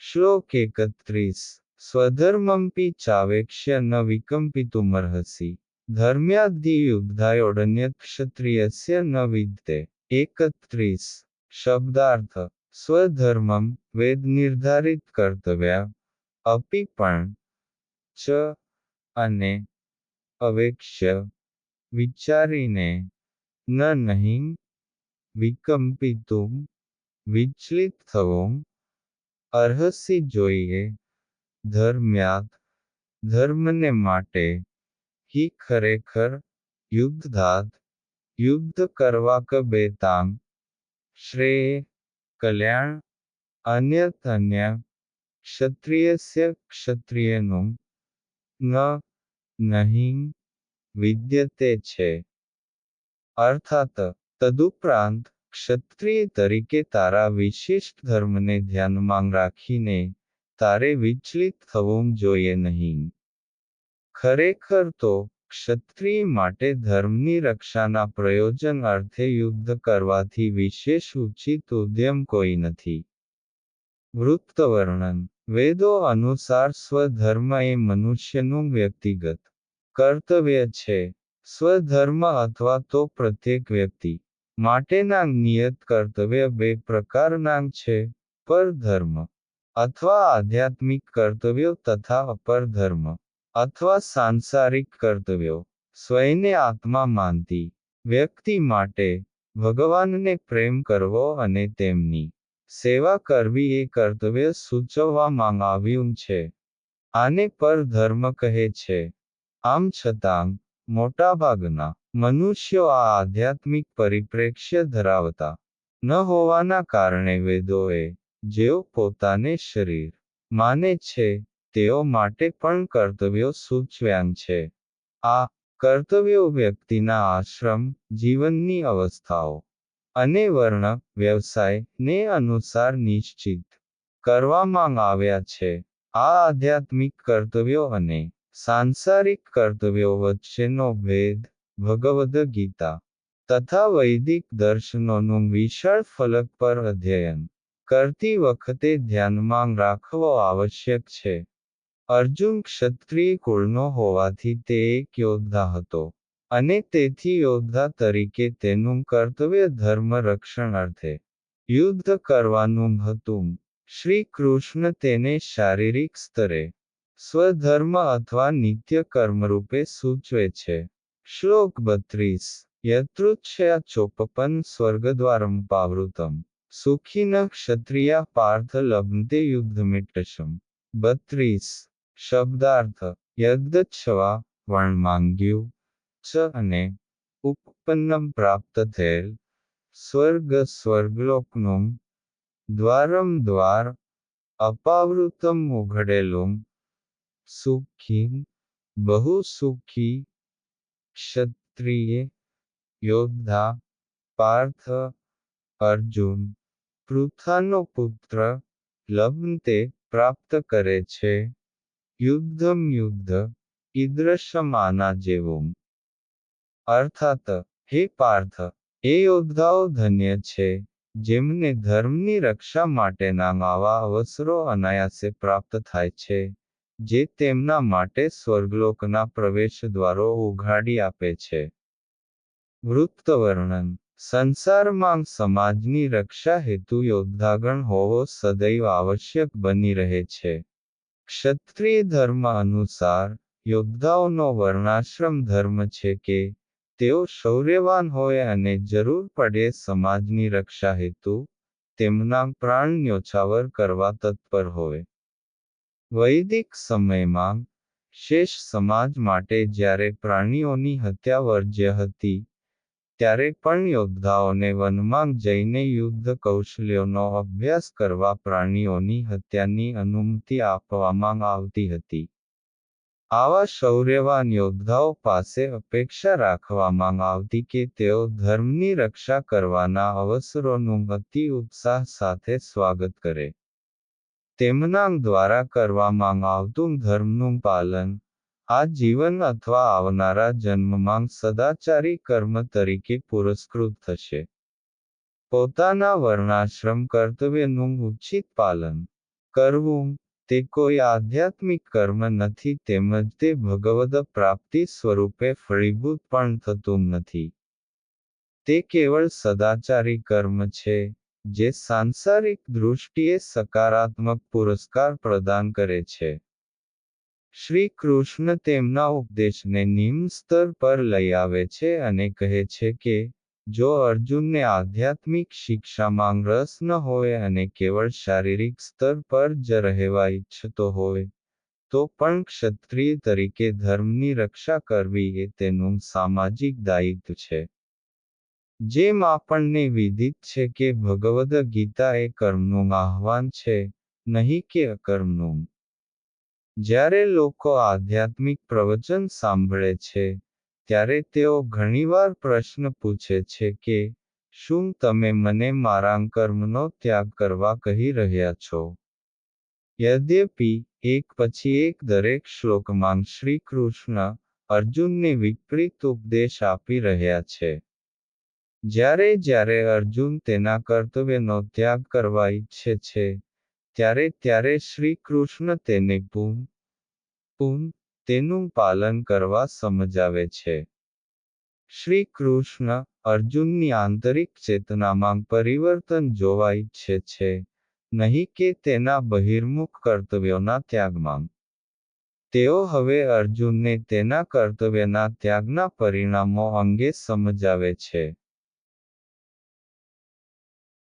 શ્લોક એકત્રીસ સ્વધર્મંપી ચાવેક્ષ્ય ન વિકમ્પિતુમર્હસી ધર્મ્યાદ્ધિયુદ્ધાયોડન્યત ક્ષત્રિયસ્ય ન વિદ્તે એકત્રીસ શબ્દાર્થ સ્વધર્મમ વેદ નિર્ધારિત કર્તવ્ય અપી પણ ચ અને અવેક્ષ્ય વિચારીને ન નહીં વિકંપિતું વિચલિત થવું અર્હસી જોઈએ ધર્મ્યાત ધર્મને માટે હિ ખરેખર યુદ્ધાત યુદ્ધ કરવા કબેતાંગ શ્રેય, કલ્યાણ અન્યત અન્ય ક્ષત્રિયસ્ય, ક્ષત્રિયનું, ન, નહીં, વિદ્યતે છે. અર્થાત, તદુપરાંત ક્ષત્રિય તરીકે તારા વિશિષ્ટ ધર્મને ધ્યાનમાં રાખીને તારે વિચલિત થવું જોઈએ નહીં. ખરેખર તો ક્ષત્રિય માટે ધર્મની રક્ષાના પ્રયોજન અર્થે યુદ્ધ કરવાથી વિશેષ ઉચિત ઉદ્યમ કોઈ નથી. વૃત્તવર્ણન. વેદો અનુસાર સ્વધર્મ એ મનુષ્યનું વ્યક્તિગત કર્તવ્ય છે. સ્વધર્મ અથવા તો પ્રત્યેક વ્યક્તિ માટેના નિયત કર્તવ્ય બે પ્રકારના છે, પરધર્મ અથવા આધ્યાત્મિક કર્તવ્યો તથા અપરધર્મ અથવા સાંસારિક કર્તવ્યો. સ્વયંને આત્મા માનતી વ્યક્તિ માટે ભગવાનને પ્રેમ કરવો અને તેમની સેવા કરવી એ કર્તવ્ય સૂચવવામાં આવ્યું છે. આને પરધર્મ કહે છે. આમ છતાં, મોટાભાગના મનુષ્યો આ આધ્યાત્મિક પરિપ્રેક્ષ્ય ધરાવતા ન હોવાના કારણે વેદોએ જેઓ પોતાને શરીર માને છે, તેઓ માટે પણ કર્તવ્યો સૂચવ્યાં છે. આ કર્તવ્યો વ્યક્તિના આશ્રમ, જીવનની અવસ્થાઓ અને વર્ણ વ્યવસાય ને અનુસાર નિશ્ચિત કરવામાં આવ્યા છે. આ આધ્યાત્મિક કર્તવ્યો અને સાંસારિક કર્તવ્યો વચ્ચેનો ભેદ ભગવદ્ ગીતા. તથા વૈદિક દર્શનોનું વિશાળ ફલક પર અધ્યયન કરતી વખતે ધ્યાનમાં રાખવો આવશ્યક છે. અર્જુન ક્ષત્રિય કુળનો હોવાથી તે એક યોદ્ધા હતો અને તેથી યોદ્ધા તરીકે તેનું કર્તવ્ય ધર્મ રક્ષણ અર્થે યુદ્ધ કરવાનું હતું. શ્રી કૃષ્ણ તેને શારીરિક સ્તરે સ્વધર્મ અથવા નિત્ય કર્મરૂપે સૂચવે છે. શ્લોક બત્રીસ યતૃચ્છયા ચોપપન સ્વર્ગદ્વારમ પાવૃતમ સુખીન ક્ષત્રિયા પાર્થ લબ્ધે યુદ્ધમિટશમ બત્રીસ શબ્દાર્થ યદ્છવા વણ માંગ્યું ચ અને ઉપપન્નમ પ્રાપ્ત થયેલ સ્વર્ગ સ્વર્ગલોકનું દ્વારમ દ્વાર અપાવૃતમ ઉઘડેલું સુખી બહુ સુખી ક્ષત્રિય, યોદ્ધા, પાર્થ, અર્જુન પૃથાનો પુત્ર લબ્નતે પ્રાપ્ત કરે છે. યુદ્ધમ યુદ્ધ, ઈદ્રશમાના જેવો. અર્થાત, હે પાર્થ, એ યોદ્ધાઓ ધન્ય છે, જેમને ધર્મની રક્ષા માટેના આવા અવસરો અનાયાસે પ્રાપ્ત થાય છે. જે તેમના માટે સ્વર્ગલોકના પ્રવેશ દ્વારો ઉઘાડી આપે છે. વૃત્તવર્ણન. સંસારમાં સમાજની રક્ષા હેતુ યોદ્ધાગણ હોવો સદૈવ આવશ્યક બની રહે છે. ક્ષત્રિય ધર્મ અનુસાર, યોદ્ધાઓનો વર્ણાશ્રમ ધર્મ છે કે, તેઓ શૌર્યવાન હોય અને જરૂર પડે સમાજની રક્ષા હેતુ, તેમના પ્રાણ ન્યોછાવર કરવા તત્પર હોય. વૈદિક સમયમાં શેષ સમાજ માટે જ્યારે પ્રાણીઓની હત્યા વર્જ્ય હતી, ત્યારે પણ યોદ્ધાઓને વનમાં જઈને યુદ્ધ કૌશલ્યોનો અભ્યાસ કરવા પ્રાણીઓની હત્યાની અનુમતિ આપવામાં આવતી હતી. આવા શૌર્યવાન યોદ્ધાઓ પાસે અપેક્ષા રાખવામાં આવતી કે તેઓ ધર્મની રક્ષા કરવાના અવસરોનું અતિ ઉત્સાહ સાથે સ્વાગત કરે. તેમના દ્વારા કરવામાં આવતું ધર્મનું પાલન, આ જીવન અથવા આવનારા જન્મમાં સદાચારી કર્મ તરીકે પુરસ્કૃત થશે. પોતાના વર્ણાશ્રમ કર્તવ્યનું ઉચિત પાલન કરવું, તે કોઈ આધ્યાત્મિક કર્મ નથી તેમજ તે ભગવદ પ્રાપ્તિ સ્વરૂપે ફળીભૂત પણ થતું નથી. તે કેવળ સદાચારી કર્મ છે. જે સાંસારિક દૃષ્ટિએ સકારાત્મક પુરસ્કાર પ્રદાન કરે છે. શ્રી કૃષ્ણ તેમના ઉપદેશને નિમ્ન સ્તર પર લઈ આવે છે અને કહે છે કે, જો અર્જુનને આધ્યાત્મિક શિક્ષામાં રસ ન હોય અને કેવળ શારીરિક સ્તર પર જ રહેવા ઈચ્છતો હોય, તો પણ ક્ષત્રિય તરીકે ધર્મની રક્ષા કરવી એ તેનું સામાજિક દાયિત્વ છે. જેમ આપણને વિદિત છે કે ભગવદ ગીતા એ કર્મનું આહ્વાન છે, નહીં કે અકર્મનું. જ્યારે લોકો આધ્યાત્મિક પ્રવચન સાંભળે છે, ત્યારે તેઓ ઘણીવાર પ્રશ્ન પૂછે છે કે, શું તમે મને મારા કર્મનો ત્યાગ કરવા કહી રહ્યા છો? યદ્યપિ, એક પછી એક દરેક શ્લોકમાં શ્રી કૃષ્ણ અર્જુનને વિપરીત ઉપદેશ આપી રહ્યા છે. જ્યારે જ્યારે અર્જુન તેના કર્તવ્યનો ત્યાગ કરવા ઈચ્છે છે, ત્યારે ત્યારે શ્રી કૃષ્ણ તેને પૂન પૂન તેનું પાલન કરવા સમજાવે છે. શ્રી કૃષ્ણ અર્જુનની આંતરિક ચેતનામાં પરિવર્તન જોવા ઈચ્છે છે, નહીં કે તેના બહિર્મુખ કર્તવ્યોના ત્યાગમાં. તેઓ હવે અર્જુનને તેના કર્તવ્યના ત્યાગના પરિણામો અંગે સમજાવે છે.